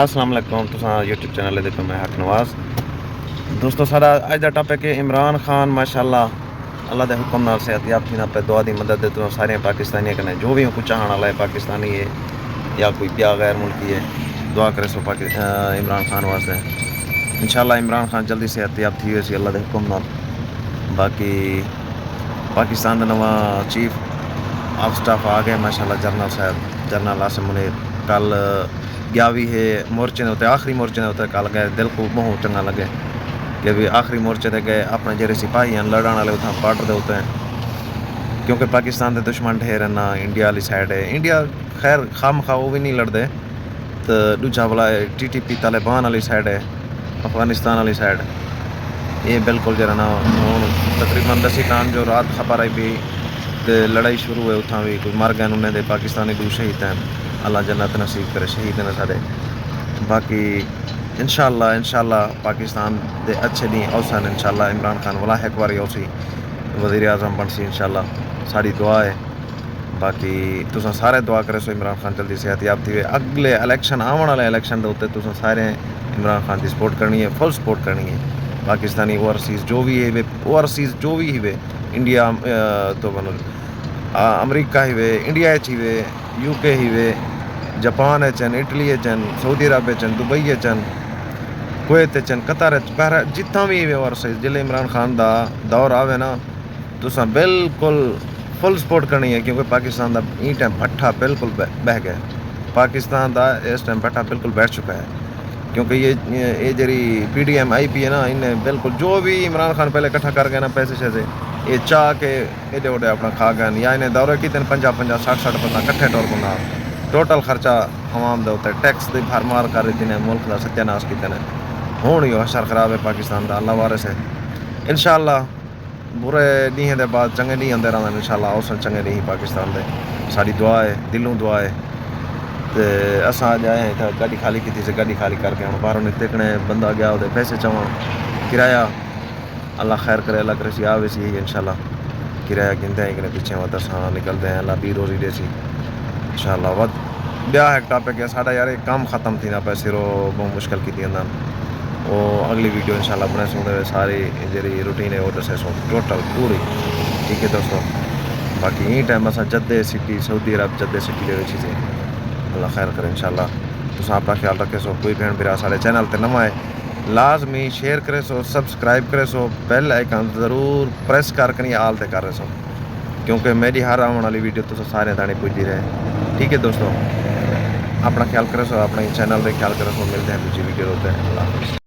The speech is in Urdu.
السلام علیکم تو یوٹیوب چینل دیکھو میں حق نواز۔ دوستو سارا اج دا ٹاپک ہے عمران خان، ماشاءاللہ۔ اللہ دے حکم نال صحت یاب تھی پہ دعا دی مدد دیتے سارے پاکستانی کنے جو بھی کچھ چاہن والا ہے، پاکستانی ہے یا کوئی پیا غیر ملکی ہے، دعا کرے سو پاک عمران خان واسطے۔ انشاءاللہ عمران خان جلدی صحت یاب تھی ویسی اللہ دے حکم نال۔ باقی پاکستان دا نواں چیف آف سٹاف آ گئے، ماشاءاللہ جرنل صاحب جرنل آسم منیر کل گیا بھی ہے مورچے نے ہوتے آخری مورچے نے ہوتے کل گئے دل کو بہت چنگا لگے کہ بھی آخری مورچے تے گئے اپنے جڑے سپاہی ہیں لڑن والے اتنا باڈر دے ہوتے ہیں کیونکہ پاکستان دے دشمن ڈھیر ہیں نا انڈیا والی سائڈ ہے انڈیا خیر خام خواہ وہ بھی نہیں لڑتے تو دوجا والا ٹی ٹی پی طالبان والی سائڈ ہے افغانستان والی سائڈ یہ بالکل جرا نا ہوں تقریباً دسی کان جو رات خبر آئی بھی تے لڑائی شروع ہوئے اتنا بھی کوئی مر گئے انہوں نے دے پاکستانی دو شہید ہیں اللہ جنت نصیب کرے شہید نے سارے باقی انشاءاللہ انشاءاللہ پاکستان دے اچھے نہیں اوسن انشاءاللہ عمران خان والا ایک باری اوسی وزیر اعظم بن سی انشاءاللہ ساری دعا ہے باقی تساں سارے دعا کرے سو عمران خان جلدی صحت یاب تھی اگلے الیکشن آن والے الیکشن دے اتنے تساں سارے عمران خان کی سپورٹ کرنی ہے فل سپورٹ کرنی ہے پاکستانی اوورسیز جو بھی ہے اوورسیز جو بھی یو کے ہی وے جاپان چن اٹلی چن سعودی عرب چن دبئی چن کویت چن قطر بہر جتنا بھی اور جلے عمران خان دا دور آوے نا تو بالکل فل سپورٹ کرنی ہے کیونکہ پاکستان دا این ٹائم پٹھا بالکل بہ گیا پاکستان دا اس ٹائم پٹھا بالکل بیٹھ چکا ہے کیونکہ یہ یہ جری پی ڈی ایم آئی پی ہے نا انہیں بالکل جو بھی عمران خان پہلے کٹھا کر گئے نا پیسے شیسے یہ چاہ کے ایڈے وڈے اپنا کھا گئے یا انہیں دورے کی تین پنجا پنجا ساٹھ ساٹھ بندہ کٹھے ٹور بنا ٹوٹل خرچہ عوام دے ہوتا ٹیکس دی بھر مار کر رہی تھی ملک دا ستیہ ناس کی تین ہوں ہی حشر خراب ہے پاکستان دا اللہ وارث ہے انشاءاللہ برے نہیں دے بعد چنگے نہیں آتے رہتے انشاءاللہ اوسن چنگے نہیں پاکستان دے ساری دعا ہے دلوں دعا ہے تے اساں اج آئے ہیں گاڑی خالی کی سے گاڑی خالی کر کے ہوں باہر نکلنے بندہ گیا وہ پیسے چواں کرایہ اللہ خیر کرے، اللہ کرے سی، آوے سی، انشاءاللہ۔ کرایہ گنتے ہیں کہ پیچھے وہ دساں نکلتے ہیں، اللہ بھی روزی دے سی۔ انشاءاللہ ود بیا ایک ٹاپک ہے ساڈا یار کام ختم تھی نہ پہ سرو، بہت مشکل کی تھی اندر وہ اگلی ویڈیو انشاءاللہ بنے سو دے ساری جی روٹین ہے، وہ دسے سو ٹوٹل پوری۔ ٹھیک ہے دوستو۔ باقی یہ ٹائم اسا جدے سٹی، سعودی عرب جدے سٹی دے وچ سے اللہ خیر کرے، انشاءاللہ۔ تساں اپنا خیال رکھے سو، کوئی بہن بھرا سارے چینل تے نواں لازمی شیئر کرے سو سبسکرائب کرے سو بیل آئکن ضرور پریس کر کے آل تے کر رہے سو کیونکہ میری ہر آنے والی ویڈیو تو سارے دانے پوجتی رہے ٹھیک ہے دوستو اپنا خیال کرے سو اپنے چینل پہ خیال کرے سو ملتے ہیں دوسری ویڈیو ہوتے ہیں اللہ حافظ